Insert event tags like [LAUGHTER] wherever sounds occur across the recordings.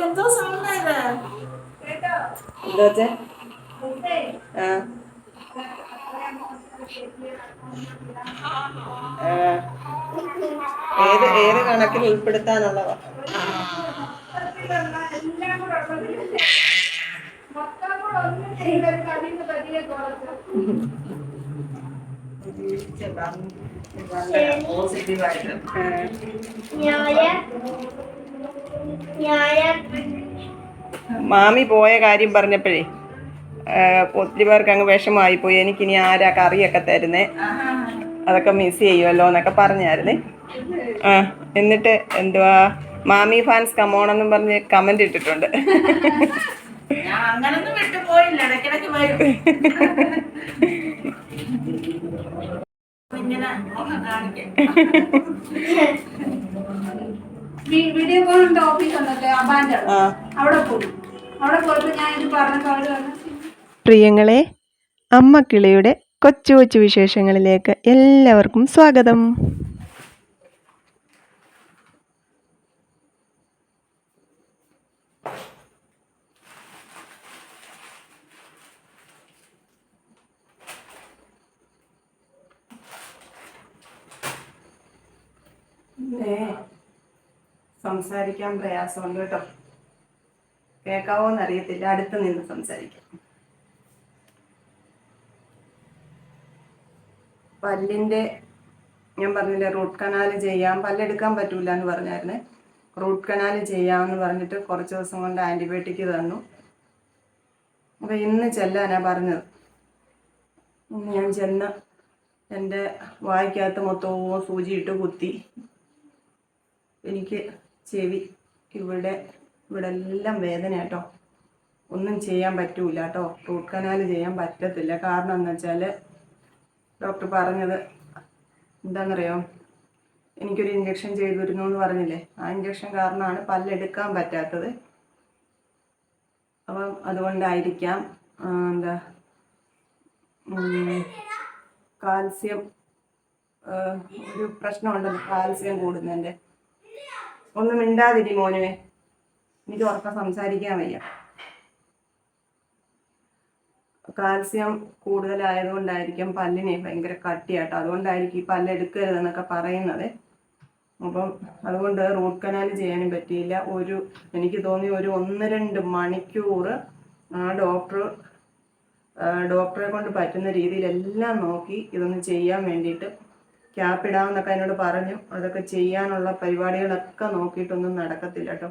എന്തോ സൗണ്ട് ഇത് എന്താ വെച്ചേ ആ. ഏത് ഏത് കണക്കിൽ മാമി പോയ കാര്യം പറഞ്ഞപ്പോഴേ ഒത്തിരി പേർക്ക് അങ്ങ് വിഷമമായി പോയി എനിക്കിനി ആരാ കറിയൊക്കെ തരുന്നേ? അതൊക്കെ മിസ് ചെയ്യുമല്ലോ എന്നൊക്കെ പറഞ്ഞായിരുന്നേ. ആ എന്നിട്ട് എന്തുവാ? മാമി ഫാൻസ് കമോണെന്നും പറഞ്ഞ് കമന്റ് ഇട്ടിട്ടുണ്ട്. ഞാൻ അങ്ങനൊന്നും വിട്ടുപോയില്ല ഇടയ്ക്കിടയ്ക്ക് വരും. ഇങ്ങനെ വീഡിയോ ഉണ്ടല്ലേ അവിടെ പോയി. അവിടെ ഞാൻ ഇത് പറഞ്ഞു പ്രിയങ്ങളെ അമ്മക്കിളിയുടെ കൊച്ചു കൊച്ചു വിശേഷങ്ങളിലേക്ക് എല്ലാവർക്കും സ്വാഗതം. സംസാരിക്കാൻ പ്രയാസമുണ്ട് കേട്ടോ. കേൾക്കാവോ എന്നറിയത്തില്ല അടുത്ത് നിന്ന് സംസാരിക്കാം. പല്ലിന്റെ ഞാൻ പറഞ്ഞില്ല റൂട്ട് കനാൽ ചെയ്യാം. പല്ലെടുക്കാൻ പറ്റൂല എന്ന് പറഞ്ഞായിരുന്നു. റൂട്ട് കനാൽ ചെയ്യാമെന്ന് പറഞ്ഞിട്ട് കുറച്ച് ദിവസം കൊണ്ട് ആന്റിബയോട്ടിക് തന്നു. അപ്പോൾ ഇന്ന് ചെല്ലാനാ പറഞ്ഞത്. ഇന്ന് ഞാൻ ചെന്ന് എന്റെ വായിക്കകത്ത് മൊത്തവും സൂചിയിട്ട് കുത്തി. എനിക്ക് ചെവി ഇവിടെ ഇവിടെ എല്ലാം വേദന കേട്ടോ ഒന്നും ചെയ്യാൻ പറ്റൂല കേട്ടോ റൂട്ട് കനാൽ ചെയ്യാൻ പറ്റത്തില്ല. കാരണം എന്ന് വെച്ചാൽ ഡോക്ടർ പറഞ്ഞത് എന്താണെന്നറിയോ എനിക്കൊരു ഇഞ്ചക്ഷൻ ചെയ്തിരുന്നു എന്ന് പറഞ്ഞില്ലേ? ആ ഇഞ്ചക്ഷൻ കാരണമാണ് പല്ലെടുക്കാൻ പറ്റാത്തത്. അപ്പം അതുകൊണ്ടായിരിക്കാം എന്താ കാൽസ്യം ഒരു പ്രശ്നമുണ്ടല്ലോ. കാൽസ്യം കൂടുന്നതിന്റെ. ഒന്ന് മിണ്ടാതിരി മോനെ. എനിക്ക് ഉറക്കം സംസാരിക്കാൻ വയ്യ. കാൽസ്യം കൂടുതലായതുകൊണ്ടായിരിക്കും പല്ലിനെ ഭയങ്കര കട്ടിയാട്ടോ. അതുകൊണ്ടായിരിക്കും ഈ പല്ലെടുക്കരുതെന്നൊക്കെ പറയുന്നത്. അപ്പം അതുകൊണ്ട് റൂട്ട് കനാൽ ചെയ്യാനും പറ്റിയില്ല. ഒരു എനിക്ക് തോന്നി ഒരു ഒന്ന് രണ്ട് മണിക്കൂർ ആ ഡോക്ടർ ഡോക്ടറെ കൊണ്ട് പറ്റുന്ന രീതിയിലെല്ലാം നോക്കി ഇതൊന്ന് ചെയ്യാൻ വേണ്ടിയിട്ട് ക്യാപ്പ് ഇടാമെന്നൊക്കെ എന്നോട് പറഞ്ഞു. അതൊക്കെ ചെയ്യാനുള്ള പരിപാടികളൊക്കെ നോക്കിയിട്ടൊന്നും നടക്കത്തില്ല കേട്ടോ.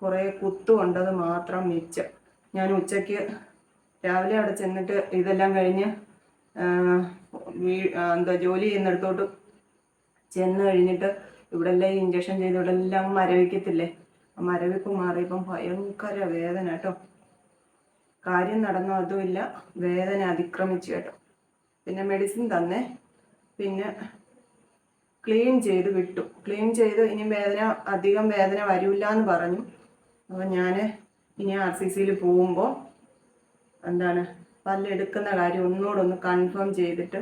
കുറേ കുത്തു കൊണ്ടത് മാത്രം മിച്ചം. ഞാൻ ഉച്ചയ്ക്ക് രാവിലെ അവിടെ ചെന്നിട്ട് ഇതെല്ലാം കഴിഞ്ഞ് എന്താ ജോലി ചെയ്യുന്നിടത്തോട്ട് ചെന്ന് കഴിഞ്ഞിട്ട് ഇവിടെ എല്ലാം ഇഞ്ചക്ഷൻ ചെയ്ത് ഇവിടെ എല്ലാം മരവിക്കത്തില്ലേ? ആ മരവിപ്പ് മാറിയപ്പം ഭയങ്കര വേദന കേട്ടോ. കാര്യം നടന്നോ അതുമില്ല. വേദന അതിക്രമിച്ചു കേട്ടോ. പിന്നെ മെഡിസിൻ തന്നെ. പിന്നെ ക്ലീൻ ചെയ്ത് വിട്ടു. ക്ലീൻ ചെയ്ത് ഇനി വേദന അധികം വേദന വരില്ല എന്ന് പറഞ്ഞു. അപ്പോൾ ഞാൻ ഇനി ആർ സി സിയിൽ പോകുമ്പോൾ എന്താണ് പല്ലെടുക്കുന്ന കാര്യം ഒന്നുകൂടെ ഒന്ന് കൺഫേം ചെയ്തിട്ട്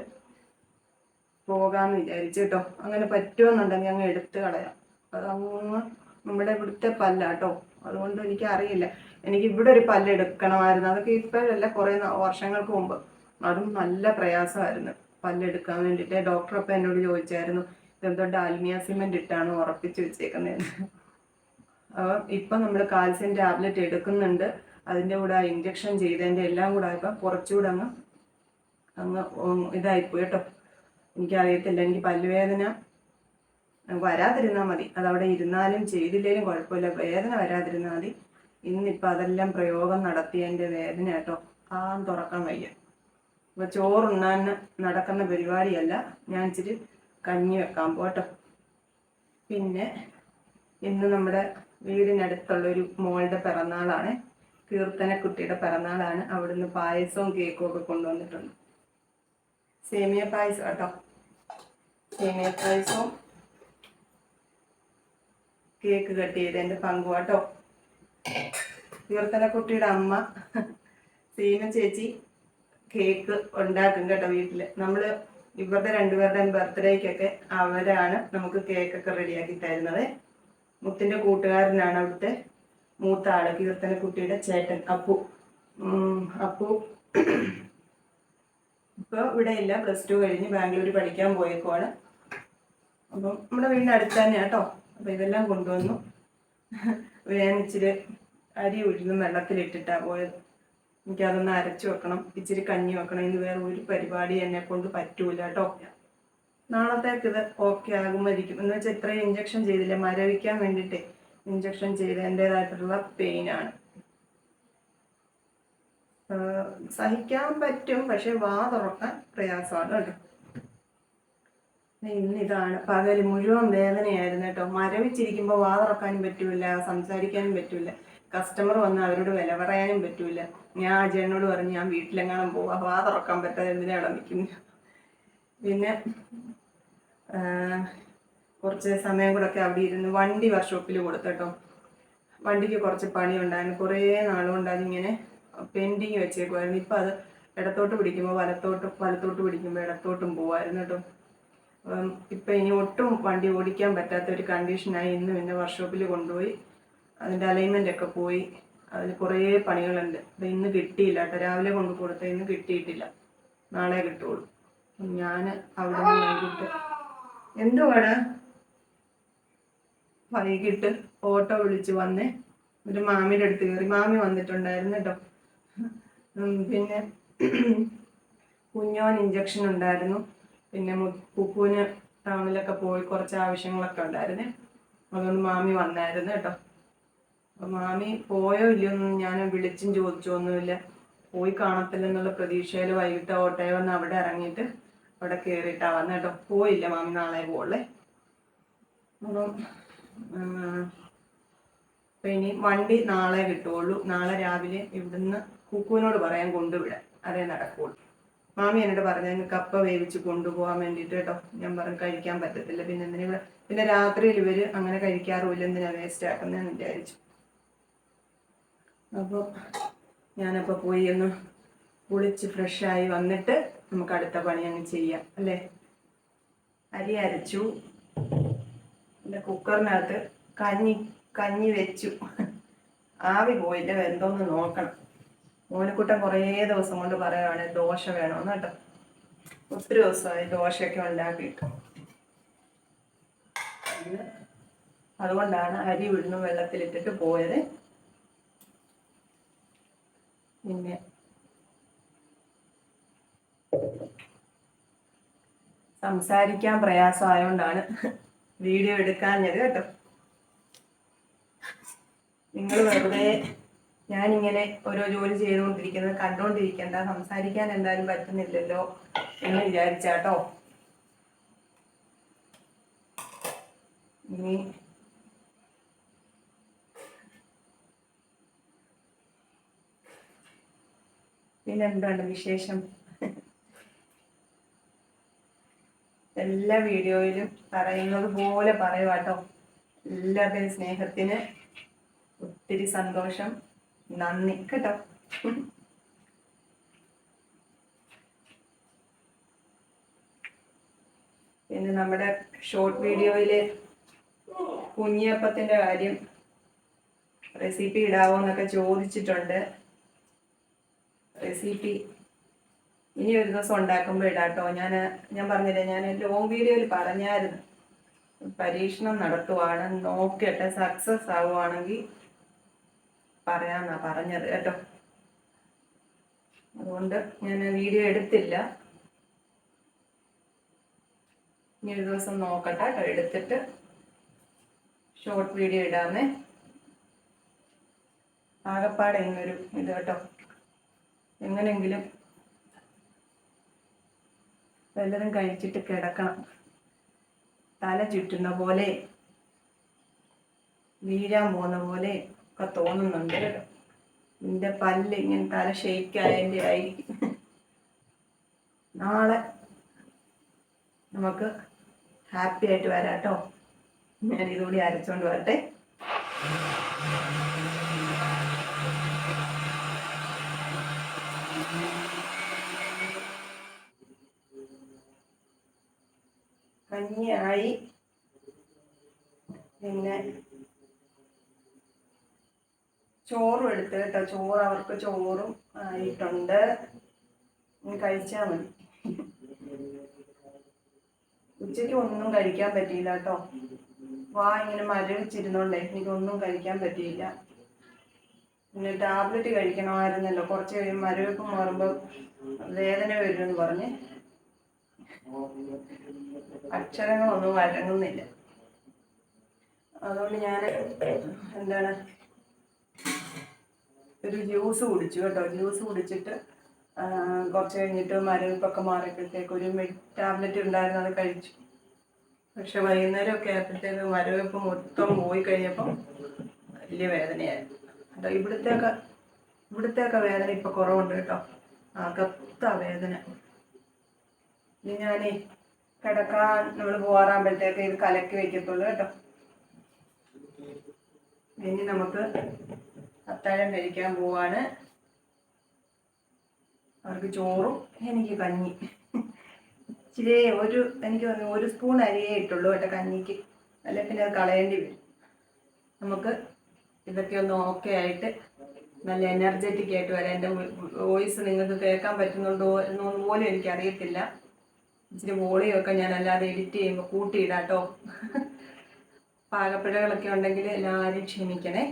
പോകാമെന്ന് വിചാരിച്ചു കേട്ടോ അങ്ങനെ പറ്റുമെന്നുണ്ടെങ്കിൽ അങ്ങ് എടുത്ത് കളയാം. അതങ്ങ് നമ്മുടെ ഇവിടുത്തെ പല്ല കേട്ടോ അതുകൊണ്ട് എനിക്ക് അറിയില്ല എനിക്ക് ഇവിടെ ഒരു പല്ല് എടുക്കണമായിരുന്നു അതൊക്കെ ഇപ്പോഴല്ല കുറേ വർഷങ്ങൾക്ക് മുമ്പ്. അതും നല്ല പ്രയാസമായിരുന്നു പല്ലെടുക്കാൻ വേണ്ടിയിട്ട്. ഡോക്ടർ അപ്പം എന്നോട് ചോദിച്ചായിരുന്നു. ഇതെന്തോ ഡാൽമിയ സിമെന്റ് ഇട്ടാണ് ഉറപ്പിച്ചു വെച്ചേക്കുന്നത്. അപ്പം ഇപ്പം നമ്മൾ കാൽസ്യം ടാബ്ലറ്റ് എടുക്കുന്നുണ്ട്. അതിന്റെ കൂടെ ആ ഇഞ്ചക്ഷൻ ചെയ്തതിന്റെ എല്ലാം കൂടെ ആയപ്പോൾ കുറച്ചുകൂടെ അങ്ങ് അങ്ങ് ഇതായിപ്പോയി കേട്ടോ. എനിക്കറിയത്തില്ല. എനിക്ക് പല്ലുവേദന വരാതിരുന്നാൽ മതി. അതവിടെ ഇരുന്നാലും ചെയ്തില്ലേലും കുഴപ്പമില്ല. വേദന വരാതിരുന്നാൽ മതി. ഇന്നിപ്പോൾ അതെല്ലാം പ്രയോഗം നടത്തിയതിന്റെ വേദന കേട്ടോ. ആ തുറക്കാൻ വയ്യ. അപ്പോൾ ചോറുണ്ണാൻ നടക്കുന്ന പരിപാടിയല്ല. ഞാൻ ഇച്ചിരി കഞ്ഞി വെക്കാൻ പോട്ടോ പിന്നെ ഇന്ന് നമ്മുടെ വീടിനടുത്തുള്ള ഒരു മോളുടെ പിറന്നാളാണ്. കീർത്തനക്കുട്ടിയുടെ പിറന്നാളാണ്. അവിടുന്ന് പായസവും കേക്കും ഒക്കെ കൊണ്ടുവന്നിട്ടുണ്ട്. സേമിയ പായസം കേട്ടോ. സേമിയ പായസവും കേക്ക് കട്ട് ചെയ്ത് കേട്ടോ. കീർത്തന കീർത്തനക്കുട്ടിയുടെ അമ്മ സീമ ചേച്ചി കേക്ക് ഉണ്ടാക്കും കേട്ടോ വീട്ടിൽ. നമ്മൾ ഇവരുടെ രണ്ടുപേരുടെയും ബർത്ത്ഡേക്കൊക്കെ അവരാണ് നമുക്ക് കേക്കൊക്കെ റെഡിയാക്കി തരുന്നത്. മുത്തിന്റെ കൂട്ടുകാരനാണ് അവിടുത്തെ മൂത്ത ആൾ കീർത്തനക്കുട്ടിയുടെ ചേട്ടൻ അപ്പു. അപ്പു. ഇപ്പൊ ഇവിടെ ഇല്ല പ്ലസ് ടു കഴിഞ്ഞ് ബാംഗ്ലൂർ പഠിക്കാൻ പോയേക്കുവാണ്. അപ്പം നമ്മുടെ വീടിന് അടുത്ത് തന്നെ കേട്ടോ. അപ്പൊ ഇതെല്ലാം കൊണ്ടുവന്നു. ഞാൻ ഇച്ചിരി അരി ഉഴുന്നും വെള്ളത്തിലിട്ടിട്ടാ പോയത്. എനിക്കതൊന്ന് അരച്ചു വെക്കണം ഇച്ചിരി കഞ്ഞി വെക്കണം. ഇന്ന് വേറെ ഒരു പരിപാടി എന്നെ കൊണ്ട് പറ്റൂല കേട്ടോ. നാളത്തേക്ക് ഇത് ഓക്കെ ആകുമായിരിക്കും. എന്ന് വെച്ചാൽ ഇത്രയും ഇഞ്ചക്ഷൻ ചെയ്തില്ല? മരവിക്കാൻ വേണ്ടിയിട്ട് ഇഞ്ചക്ഷൻ ചെയ്തതിന്റെതായിട്ടുള്ള പെയിനാണ് സഹിക്കാൻ പറ്റും പക്ഷെ വാ തുറക്കാൻ പ്രയാസമാണ് കേട്ടോ. ഇന്ന് ഇതാണ് പകൽ മുഴുവൻ വേദനയായിരുന്നു കേട്ടോ. മരവിച്ചിരിക്കുമ്പോൾ വാ തുറക്കാനും പറ്റൂല സംസാരിക്കാനും പറ്റൂല. കസ്റ്റമർ വന്ന് അവരോട് വില പറയാനും പറ്റൂല. ഞാൻ അജയനോട് പറഞ്ഞു ഞാൻ വീട്ടിലെങ്ങാനും പോവാ വാ തുറക്കാൻ പറ്റാതെ എന്തിനാ നിൽക്കുന്നു? പിന്നെ കുറച്ച് സമയം കൂടെ ഒക്കെ അവിടെ ഇരുന്ന് വണ്ടി വർക്ക്ഷോപ്പിൽ കൊടുത്തട്ടോ വണ്ടിക്ക് കുറച്ച് പണി ഉണ്ടായിരുന്നു കുറേ നാളുകൊണ്ട് അതിങ്ങനെ പെൻഡിങ് വെച്ചേക്കുമായിരുന്നു ഇപ്പം അത് ഇടത്തോട്ട് പിടിക്കുമ്പോൾ വലത്തോട്ട് വലത്തോട്ട് പിടിക്കുമ്പോൾ ഇടത്തോട്ടും പോവായിരുന്നു കേട്ടോ. അപ്പം ഇപ്പം ഇനി ഒട്ടും വണ്ടി ഓടിക്കാൻ പറ്റാത്ത ഒരു കണ്ടീഷനായി ഇന്ന് പിന്നെ വർക്ക്ഷോപ്പിൽ കൊണ്ടുപോയി. അതിന്റെ അലൈൻമെന്റ് ഒക്കെ പോയി. അതിൽ കുറേ പണികളുണ്ട്. അപ്പം ഇന്ന് കിട്ടിയില്ല കേട്ടോ. രാവിലെ കൊണ്ട് കൊടുത്ത ഇന്ന് കിട്ടിയിട്ടില്ല. നാളെ കിട്ടുള്ളൂ. ഞാൻ അവിടെ വൈകിട്ട് എന്തുവാണ് വൈകിട്ട് ഓട്ടോ വിളിച്ച് വന്ന് ഒരു മാമിയുടെ അടുത്ത് കയറി. മാമി വന്നിട്ടുണ്ടായിരുന്നു കേട്ടോ. പിന്നെ കുഞ്ഞോൻ ഇഞ്ചക്ഷൻ ഉണ്ടായിരുന്നു. പിന്നെ പുപ്പുവിന് ടൗണിലൊക്കെ പോയി കുറച്ച് ആവശ്യങ്ങളൊക്കെ ഉണ്ടായിരുന്നു. അതുകൊണ്ട് മാമി വന്നായിരുന്നു കേട്ടോ. അപ്പൊ മാമി പോയോ ഇല്ലയോന്നും ഞാൻ വിളിച്ചും ചോദിച്ചൊന്നുമില്ല. പോയി കാണത്തില്ലെന്നുള്ള പ്രതീക്ഷയിൽ വൈകിട്ട് ഓട്ടോയിൽ വന്ന് അവിടെ ഇറങ്ങിയിട്ട് അവിടെ കയറിയിട്ടാ വന്ന കേട്ടോ. പോയില്ല മാമി നാളെ പോളേ അപ്പം ഇനി വണ്ടി നാളെ കിട്ടുള്ളൂ നാളെ രാവിലെ ഇവിടുന്ന് കുക്കുവിനോട് പറയാൻ കൊണ്ടുവിടാൻ. അതേ നടക്കുള്ളൂ മാമി എന്നോട് പറഞ്ഞു "അങ്ങ് കപ്പ വേവിച്ച് കൊണ്ടുപോകാൻ വേണ്ടിയിട്ട് കേട്ടോ. ഞാൻ പറഞ്ഞു കഴിക്കാൻ പറ്റത്തില്ല. പിന്നെ എന്തിനാ പിന്നെ രാത്രിയിൽ ഇവർ അങ്ങനെ കഴിക്കാറുമില്ല. എന്തിനാ വേസ്റ്റ് ആക്കുന്നതെന്ന് വിചാരിച്ചു. അപ്പോൾ ഞാനപ്പോൾ പോയി ഒന്ന് കുളിച്ച് ഫ്രഷായി വന്നിട്ട് നമുക്ക് അടുത്ത പണി അങ്ങ് ചെയ്യാം അല്ലേ? അരി അരച്ചു. പിന്നെ കുക്കറിനകത്ത് കഞ്ഞി കഞ്ഞി വെച്ചു. ആവി പോയില്ല വെന്തോന്ന് നോക്കണം. മോനക്കുട്ടൻ കുറേ ദിവസം കൊണ്ട് പറയുവാണ് ദോശ വേണമെന്ന് കേട്ടോ. ഒത്തിരി ദിവസമായി ദോശയൊക്കെ ഉണ്ടാക്കിയിട്ട്. അതുകൊണ്ടാണ് അരി ഉഴുന്നും വെള്ളത്തിലിട്ടിട്ട് പോയത്. പിന്നെ സംസാരിക്കാൻ പ്രയാസമായോണ്ടാണ് വീഡിയോ എടുക്കാഞ്ഞത് കേട്ടോ. നിങ്ങൾ വെറുതെ ഞാനിങ്ങനെ ഓരോ ജോലി ചെയ്തുകൊണ്ടിരിക്കുന്നത് കണ്ടുകൊണ്ടിരിക്കണ്ട സംസാരിക്കാൻ എന്തായാലും പറ്റുന്നില്ലല്ലോ എന്ന് വിചാരിച്ചാട്ടോ. ഇനി പിന്നെ എന്താണ് വിശേഷം? എല്ലാ വീഡിയോയിലും പറയുന്നത് പോലെ പറയുവാട്ടോ എല്ലാവരുടെയും സ്നേഹത്തിന് ഒത്തിരി സന്തോഷം. നന്ദി കേട്ടോ. പിന്നെ നമ്മുടെ ഷോർട്ട് വീഡിയോയിൽ കുഞ്ഞിയപ്പത്തിന്റെ കാര്യം റെസിപ്പി ഇടാവോ എന്നൊക്കെ ചോദിച്ചിട്ടുണ്ട്. റെസിപ്പി. ഇനി ഒരു ദിവസം ഉണ്ടാക്കുമ്പോൾ ഇടാട്ടോ. ഞാൻ ഞാൻ പറഞ്ഞില്ലേ ഞാൻ ലോങ് വീഡിയോയിൽ പറഞ്ഞായിരുന്നു. പരീക്ഷണം നടത്തുവാണ്. നോക്കട്ടെ സക്സസ് ആവുകയാണെങ്കിൽ പറയാന്നാ പറഞ്ഞത് കേട്ടോ. അതുകൊണ്ട് ഞാൻ വീഡിയോ എടുത്തില്ല. ഇനി ഒരു ദിവസം നോക്കട്ടെ കേട്ടോ. എടുത്തിട്ട് ഷോർട്ട് വീഡിയോ ഇടാമേ. ആകപ്പാടെ ഇങ്ങനൊരു ഇത് കേട്ടോ. എങ്ങനെങ്കിലും വല്ലതും കഴിച്ചിട്ട് കിടക്കണം. തല ചുറ്റുന്ന പോലെ വീഴാൻ പോകുന്ന പോലെ ഒക്കെ തോന്നുന്നുണ്ട്. കേട്ടോ നിന്റെ പല്ല് ഇങ്ങനെ തല ഷെയ്ക്കായതിന്റെ ആയിരിക്കും നാളെ നമുക്ക് ഹാപ്പി ആയിട്ട് വരാട്ടോ. ഞാൻ ഇതുകൂടി അരച്ചോണ്ട് വരട്ടെ. ആയി പിന്നെ ചോറും എടുത്ത് കേട്ടോ. ചോറ് അവർക്ക് ചോറും ആയിട്ടുണ്ട്. കഴിച്ചാൽ മതി. ഉച്ചയ്ക്ക് ഒന്നും കഴിക്കാൻ പറ്റിയില്ല കേട്ടോ. വാ ഇങ്ങനെ മരവിച്ചിരുന്നോണ്ടേ എനിക്കൊന്നും കഴിക്കാൻ പറ്റിയില്ല. പിന്നെ ടാബ്ലറ്റ് കഴിക്കണമായിരുന്നല്ലോ. കുറച്ച് കഴിയുമ്പോൾ മരവിപ്പ് മാറുമ്പോൾ വേദന വരുമെന്ന് പറഞ്ഞ്. അക്ഷരങ്ങളൊന്നും വഴങ്ങുന്നില്ല അതുകൊണ്ട് ഞാൻ എന്താണ് ഒരു ജ്യൂസ് കുടിച്ചു കേട്ടോ. ജ്യൂസ് കുടിച്ചിട്ട് കുറച്ച് കഴിഞ്ഞിട്ട് മരവിപ്പൊക്കെ മാറിയപ്പോഴത്തേക്ക് ഒരു മെഡ് ടാബ്ലറ്റ് ഉണ്ടായിരുന്നു അത് കഴിച്ചു. പക്ഷെ വൈകുന്നേരം ഒക്കെ ആയപ്പോഴത്തേക്ക് മരവിപ്പ് മൊത്തം പോയി കഴിഞ്ഞപ്പം വലിയ വേദനയായിരുന്നു. കേട്ടോ ഇവിടുത്തെയൊക്കെ ഇവിടുത്തെയൊക്കെ വേദന ഇപ്പൊ കുറവുണ്ട് കേട്ടോ. അകത്ത വേദന. ഇനി ഞാനേ കിടക്കാൻ നമ്മൾ പോകാറാകുമ്പോഴത്തേക്ക് ഇത് കലക്കി വെക്കത്തുള്ളൂ കേട്ടോ. ഇനി നമുക്ക് അത്താഴം കഴിക്കാൻ പോവാണ്. അവർക്ക് ചോറും എനിക്ക് കഞ്ഞി. ഇച്ചിരി ഒരു എനിക്ക് തോന്നുന്നു ഒരു സ്പൂൺ അരിയേ ഇട്ടുള്ളൂ കേട്ടോ കഞ്ഞിക്ക്. അല്ലെ പിന്നെ അത് കളയേണ്ടി വരും. നമുക്ക് ഇതൊക്കെ ഒന്ന് ഓക്കെ ആയിട്ട് നല്ല എനർജറ്റിക് ആയിട്ട് വരാം. എന്റെ വോയിസ് നിങ്ങൾക്ക് കേൾക്കാൻ പറ്റുന്നുണ്ടോ എന്നൊന്നും പോലും എനിക്കറിയത്തില്ല. ഇച്ചിരി വോളിയൊക്കെ ഞാൻ അല്ലാതെ എഡിറ്റ് ചെയ്യുമ്പോൾ കൂട്ടിയിടാട്ടോ പാകപ്പിഴകളൊക്കെ ഉണ്ടെങ്കിൽ എല്ലാവരും ക്ഷമിക്കണേ.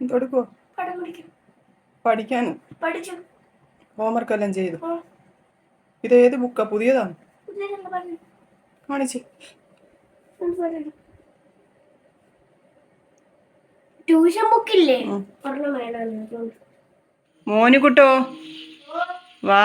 കൊടുക്കുവോ പഠിച്ചു. ഹോംവർക്ക് എല്ലാം ചെയ്തു. ഇത് ഏത് ബുക്കാ പുതിയതാണ്? കാണിച്ച്. ട്യൂഷൻ ബുക്കില്ലേ? മോനുകുട്ടോ വാ.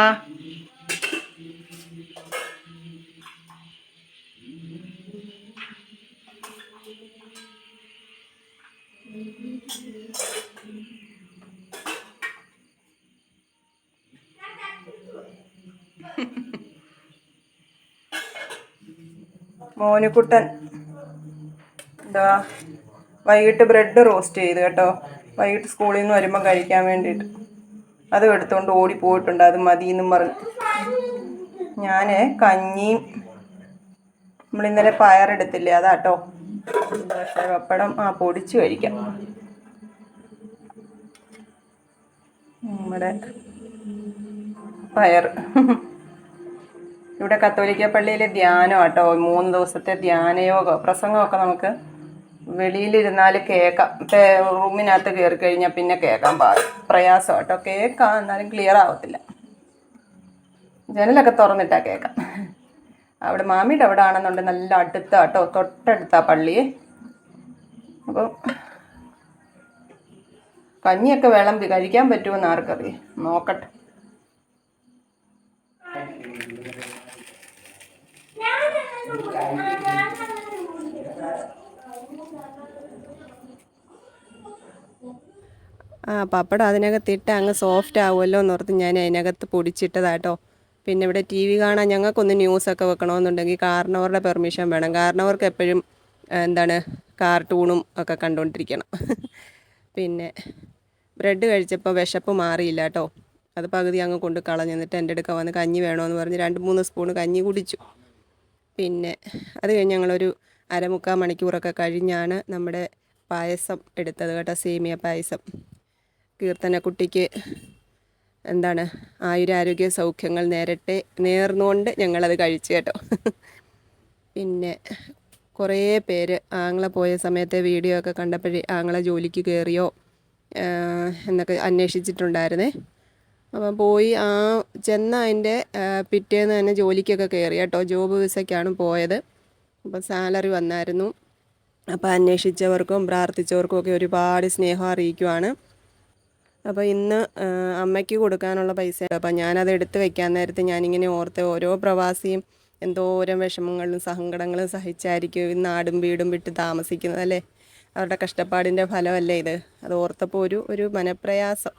മോനുകുട്ടൻ. എന്താ വൈകിട്ട് ബ്രെഡ് റോസ്റ്റ് ചെയ്ത് കേട്ടോ. വൈകിട്ട് സ്കൂളിൽ നിന്ന് വരുമ്പോൾ കഴിക്കാൻ വേണ്ടിയിട്ട്. അത് എടുത്തുകൊണ്ട് ഓടി പോയിട്ടുണ്ട്. അത് എന്നും പറഞ്ഞു ഞാൻ കഞ്ഞിയും നമ്മൾ ഇന്നലെ പയറെടുത്തില്ലേ അതാട്ടോ പക്ഷേ പപ്പടം ആ പൊടിച്ച് കഴിക്കാം. നമ്മുടെ പയർ. ഇവിടെ കത്തോലിക്ക പള്ളിയിലെ ധ്യാനം കേട്ടോ മൂന്ന് ദിവസത്തെ ധ്യാനയോഗം പ്രസംഗമൊക്കെ നമുക്ക് വെളിയിലിരുന്നാൽ കേൾക്കാം റൂമിനകത്ത് കയറി കഴിഞ്ഞാൽ പിന്നെ കേൾക്കാൻ പാടും പ്രയാസം കേട്ടോ കേൾക്കാം എന്നാലും ക്ലിയർ ആവത്തില്ല. ജനലൊക്കെ തുറന്നിട്ടാ കേൾക്കാം. അവിടെ മാമിയുടെ അവിടെ ആണെന്നുണ്ട് നല്ല അടുത്ത കേട്ടോ തൊട്ടടുത്താ പള്ളിയെ അപ്പം കഞ്ഞിയൊക്കെ വിളമ്പി കഴിക്കാൻ പറ്റുമെന്ന് ആർക്കറിയാം. നോക്കട്ടെ. ആ പപ്പടം അതിനകത്ത് ഇട്ട് അങ്ങ് സോഫ്റ്റ് ആവുമല്ലോ എന്നോർത്ത് ഞാൻ അതിനകത്ത് പൊടിച്ചിട്ടതാട്ടോ. പിന്നെ ഇവിടെ ടി വി കാണാൻ ഞങ്ങൾക്കൊന്ന് ന്യൂസൊക്കെ വെക്കണമെന്നുണ്ടെങ്കിൽ കാരണവരുടെ പെർമിഷൻ വേണം. കാരണവർക്ക് എപ്പോഴും എന്താണ് കാർട്ടൂണും ഒക്കെ കണ്ടുകൊണ്ടിരിക്കണം. [LAUGHS] പിന്നെ ബ്രെഡ് കഴിച്ചപ്പോൾ വിശപ്പ് മാറിയില്ല കേട്ടോ അത് പകുതി അങ്ങ് കൊണ്ട് കളഞ്ഞു. എന്നിട്ട് എന്റെ അടുക്ക വന്ന് കഞ്ഞി വേണമെന്ന് പറഞ്ഞ് രണ്ട് മൂന്ന് സ്പൂൺ കഞ്ഞി കുടിച്ചു. പിന്നെ അത് കഴിഞ്ഞ് ഞങ്ങളൊരു അരമുക്കാൽ മണിക്കൂറൊക്കെ കഴിഞ്ഞാണ് നമ്മുടെ പായസം എടുത്തത് കേട്ടോ സേമിയ പായസം. കീർത്തനക്കുട്ടിക്ക് എന്താണ് ആയുരാരോഗ്യ സൗഖ്യങ്ങൾ നേരട്ടെ നേർന്നുകൊണ്ട് ഞങ്ങളത് കഴിച്ചു കേട്ടോ. പിന്നെ കുറേ പേര് ആങ്ങളെ പോയ സമയത്തെ വീഡിയോ ഒക്കെ കണ്ടപ്പോഴേ ആങ്ങളെ ജോലിക്ക് കയറിയോ എന്നൊക്കെ അന്വേഷിച്ചിട്ടുണ്ടായിരുന്നേ. അപ്പം പോയി ആ ചെന്ന അതിന്റെ പിറ്റേന്ന് തന്നെ ജോലിക്കൊക്കെ കയറി കേട്ടോ. ജോബ് വിസയ്ക്കാണ് പോയത്. അപ്പം സാലറി വന്നായിരുന്നു. അപ്പോൾ അന്വേഷിച്ചവർക്കും പ്രാർത്ഥിച്ചവർക്കും ഒക്കെ ഒരുപാട് സ്നേഹം അറിയിക്കുവാണ്. അപ്പോൾ ഇന്ന് അമ്മയ്ക്ക് കൊടുക്കാനുള്ള പൈസ. അപ്പോൾ ഞാനത് എടുത്ത് വെക്കാൻ നേരത്ത് ഞാനിങ്ങനെ ഓർത്ത് ഓരോ പ്രവാസിയും എന്തോരം വിഷമങ്ങളും സങ്കടങ്ങളും സഹിച്ചായിരിക്കും ഈ നാടും വീടും വിട്ട് താമസിക്കുന്നത് അല്ലേ? അവരുടെ കഷ്ടപ്പാടിന്റെ ഫലമല്ലേ ഇത്? അത് ഓർത്തപ്പോൾ ഒരു ഒരു മനപ്രയാസം.